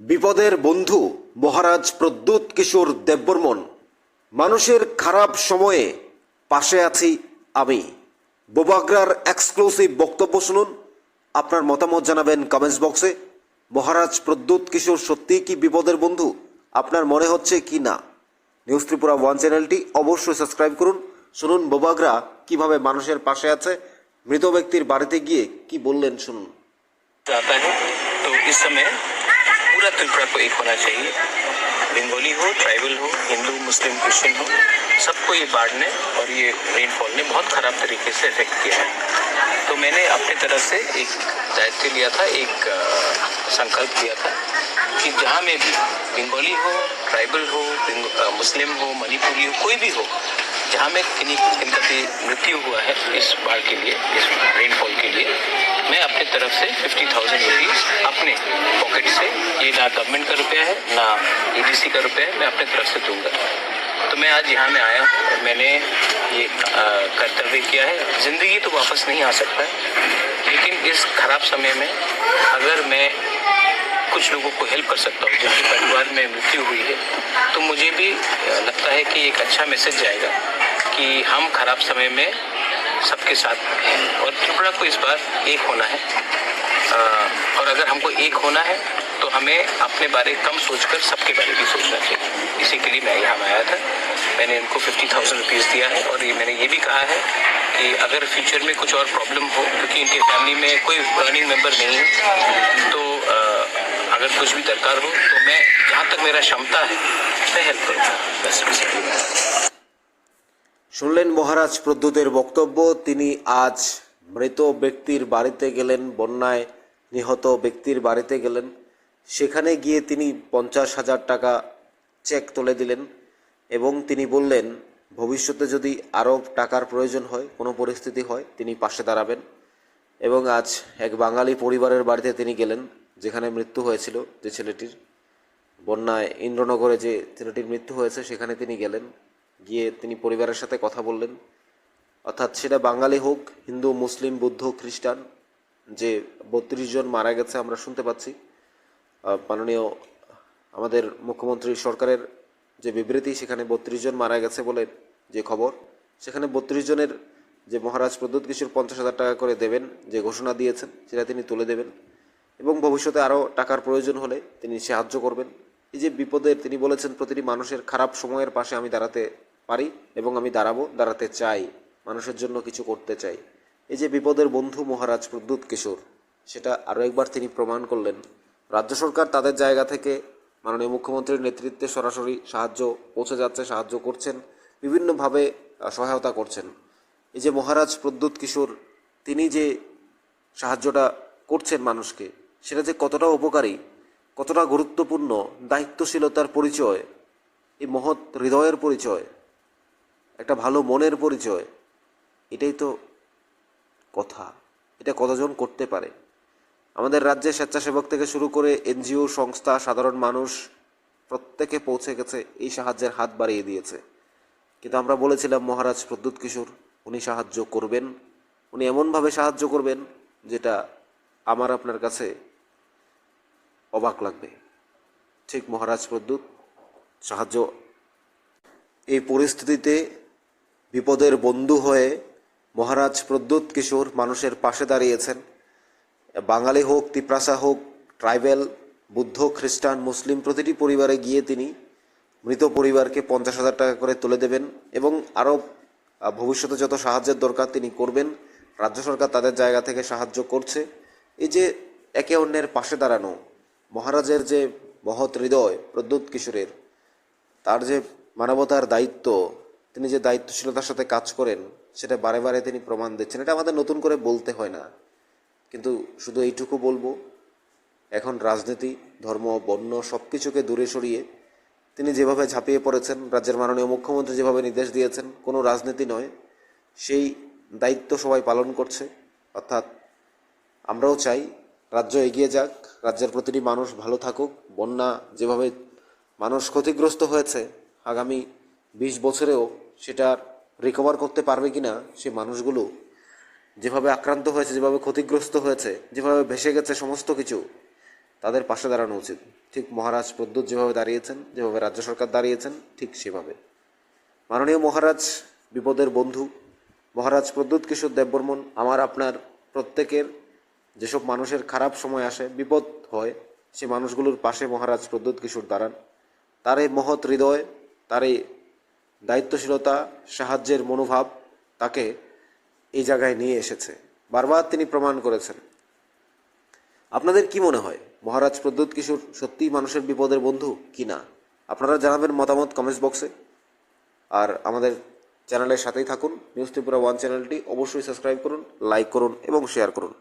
বিপদের বন্ধু মহারাজ প্রদ্যুৎ কিশোর দেববর্মন মানুষের খারাপ সময়ে পাশে আছি আমি বোবাগ্রার এক্সক্লুসিভ বক্তব্য শুনুন আপনার মতামত জানাবেন কমেন্টস বক্সে মহারাজ প্রদ্যুৎ কিশোর সত্যিই কি বিপদের বন্ধু আপনার মনে হচ্ছে কি না নিউজ ত্রিপুরা ওয়ান চ্যানেলটি অবশ্যই সাবস্ক্রাইব করুন শুনুন বোবাগ্রা কিভাবে মানুষের পাশে আছে মৃত ব্যক্তির বাড়িতে গিয়ে কি বললেন শুনুন आता है तो इस समय पूरा त्रिपुरा को एक होना चाहिए। बंगाली हो, ट्राइबल हो, हिंदू, मुस्लिम, क्रिश्चियन हो, सबको ये बाढ़ ने और ये रेनफॉल ने बहुत खराब तरीके से इफ़ेक्ट किया है। तो मैंने अपनी तरफ़ से एक दायित्व लिया था, एक संकल्प लिया था। कि जहाँ में भी बंगाली हो, ट्राइबल हो मुस्लिम हो, मणिपुरी हो, कोई भी हो, जहाँ में किन्हीं किनका भी मृत्यु हुआ है इस बाढ़ के लिए, इस रेनफॉल के लिए, मैं अपने तरफ़ से फिफ्टी थाउज़ेंड रुपीज़ अपने पॉकेट से, ये ना गवर्नमेंट का रुपया है, ना एडीसी का रुपया है, मैं अपने तरफ़ से दूँगा। तो मैं आज यहाँ में आया हूँ और मैंने ये कर्तव्य किया है। ज़िंदगी तो वापस नहीं आ सकता है लेकिन इस खराब समय में अगर मैं कुछ लोगों को हेल्प कर सकता हूँ जिनके परिवार में मृत्यु हुई है। तो मुझे भी लगता है कि एक अच्छा मैसेज जाएगा कि हम खराब समय में सबके साथ हैं। और त्रिपुरा को इस बार एक होना है। अ, और अगर हमको एक होना है तो हमें अपने बारे कम सोचकर सबके बारे में सोचना चाहिए। इसी के लिए मैं यहाँ आया था। मैंने इनको फिफ्टी थाउज़ेंड रुपीज़ दिया है और ये मैंने ये भी कहा है कि अगर फ्यूचर में कुछ और प्रॉब्लम हो क्योंकि इनके फैमिली में कोई अर्निंग मेंबर नहीं है तो अ, अगर कुछ भी दरकार हो तो मैं जहाँ तक मेरा क्षमता है मैं हेल्प करूँगा बस बेसिकली मैं শুনলেন মহারাজ প্রদ্যুতের বক্তব্য তিনি আজ মৃত ব্যক্তির বাড়িতে গেলেন বন্যায় নিহত ব্যক্তির বাড়িতে গেলেন সেখানে গিয়ে তিনি পঞ্চাশ হাজার টাকা চেক তুলে দিলেন এবং তিনি বললেন ভবিষ্যতে যদি আরও টাকার প্রয়োজন হয়, কোনো পরিস্থিতি হয়, তিনি পাশে দাঁড়াবেন। এবং আজ এক বাঙালি পরিবারের বাড়িতে তিনি গেলেন, যেখানে মৃত্যু হয়েছিল যে ছেলেটির। বন্যায় ইন্দ্রনগরে যে ছেলেটির মৃত্যু হয়েছে, সেখানে তিনি গেলেন। গিয়ে তিনি পরিবারের সাথে কথা বললেন। অর্থাৎ সেটা বাঙালি হোক, হিন্দু, মুসলিম, বুদ্ধ, খ্রিস্টান, যে বত্রিশ জন মারা গেছে আমরা শুনতে পাচ্ছি। মাননীয় আমাদের মুখ্যমন্ত্রী সরকারের যে বিবৃতি, সেখানে বত্রিশ জন মারা গেছে বলে যে খবর, সেখানে বত্রিশ জনের যে মহারাজ প্রদ্যুৎ কিশোর পঞ্চাশ হাজার টাকা করে দেবেন যে ঘোষণা দিয়েছেন, সেটা তিনি তুলে দেবেন এবং ভবিষ্যতে আরও টাকার প্রয়োজন হলে তিনি সাহায্য করবেন। এই যে বিপদের তিনি বলেছেন, প্রতিটি মানুষের খারাপ সময়ের পাশে আমি দাঁড়াতে পারি এবং আমি দাঁড়াবো, দাঁড়াতে চাই, মানুষের জন্য কিছু করতে চাই। এই যে বিপদের বন্ধু মহারাজ প্রদ্যুৎ কিশোর, সেটা আরও একবার তিনি প্রমাণ করলেন। রাজ্য সরকার তাদের জায়গা থেকে মাননীয় মুখ্যমন্ত্রীর নেতৃত্বে সরাসরি সাহায্য, পৌঁছে যাচ্ছে, সাহায্য করছেন, বিভিন্নভাবে সহায়তা করছেন। এই যে মহারাজ প্রদ্যুৎ কিশোর, তিনি যে সাহায্যটা করছেন মানুষকে, সেটা যে কতটা উপকারী, কতটা গুরুত্বপূর্ণ, দায়িত্বশীলতার পরিচয়, এই মহৎ হৃদয়ের পরিচয়, একটা ভালো মনের পরিচয়, এটাই তো কথা। এটা কতজন করতে পারে? আমাদের রাজ্যে স্বেচ্ছাসেবক থেকে শুরু করে এনজিও, সংস্থা, সাধারণ মানুষ প্রত্যেকে পৌঁছে গেছে, এই সাহায্যের হাত বাড়িয়ে দিয়েছে। কিন্তু আমরা বলেছিলাম, মহারাজ প্রদ্যুৎ কিশোর, উনি সাহায্য করবেন। উনি এমনভাবে সাহায্য করবেন যেটা আমার আপনার কাছে অবাক লাগবে। ঠিক, মহারাজ প্রদ্যুৎ, সাহায্য। এই পরিস্থিতিতে বিপদের বন্ধু হয়ে মহারাজ প্রদ্যুৎ কিশোর মানুষের পাশে দাঁড়িয়েছেন। বাঙালি হোক, তিপ্রাসা হোক, ট্রাইবেল, বুদ্ধ, খ্রিস্টান, মুসলিম প্রতিটি পরিবারে গিয়ে তিনি মৃত পরিবারকে পঞ্চাশ হাজার টাকা করে তুলে দেবেন এবং আরও ভবিষ্যতে যত সাহায্যের দরকার তিনি করবেন, রাজ্য সরকার তাদের জায়গা থেকে সাহায্য করছে। এই যে একে অন্যের পাশে দাঁড়ানো, মহারাজের যে মহৎ হৃদয়, প্রদ্যুৎ কিশোরের, তার যে মানবতার দায়িত্ব, তিনি যে দায়িত্বশীলতার সাথে কাজ করেন, সেটা বারে বারে তিনি প্রমাণ দিচ্ছেন। এটা আমাদের নতুন করে বলতে হয় না। কিন্তু শুধু এইটুকু বলব, এখন রাজনীতি, ধর্ম, বর্ণ সব কিছুকে দূরে সরিয়ে তিনি যেভাবে ঝাঁপিয়ে পড়েছেন, রাজ্যের মাননীয় মুখ্যমন্ত্রী যেভাবে নির্দেশ দিয়েছেন, কোনো রাজনীতি নয়, সেই দায়িত্ব সবাই পালন করছে। অর্থাৎ আমরাও চাই রাজ্য এগিয়ে যাক, রাজ্যের প্রতিটি মানুষ ভালো থাকুক, বন্যা যেভাবে মানুষ ক্ষতিগ্রস্ত হয়েছে, আগামী বিশ বছরেও সেটা রিকভার করতে পারবে কিনা, সে মানুষগুলো যেভাবে আক্রান্ত হয়েছে, যেভাবে ক্ষতিগ্রস্ত হয়েছে, যেভাবে ভেসে গেছে সমস্ত কিছু তাদের পাশে দাঁড়ানো উচিত। ঠিক মহারাজ প্রদ্যুৎ যেভাবে দাঁড়িয়েছেন, যেভাবে রাজ্য সরকার দাঁড়িয়েছেন, ঠিক সেভাবে। মাননীয় মহারাজ বিপদের বন্ধু, মহারাজ প্রদ্যুৎ কিশোর দেববর্মন, আমার, আপনার প্রত্যেকের যেসব মানুষের খারাপ সময় আসে, বিপদ হয়, সে মানুষগুলোর পাশে মহারাজ প্রদ্যুৎ কিশোর দাঁড়ান। তার এই মহৎ হৃদয়, তার এই দায়িত্বশীলতা, সাহায্যের মনোভাব, তাকে এই জায়গায় নিয়ে এসেছে। বারবার তিনি প্রমাণ করেছেন। আপনাদের কি মনে হয়, মহারাজ প্রদ্যুৎ কিশোর সত্যিই মানুষের বিপদের বন্ধু কি না? আপনারা জানাবেন মতামত কমেন্টস বক্সে। আর আমাদের চ্যানেলের সাথেই থাকুন। নিউজ ত্রিপুরা ওয়ান চ্যানেলটি অবশ্যই সাবস্ক্রাইব করুন, লাইক করুন এবং শেয়ার করুন।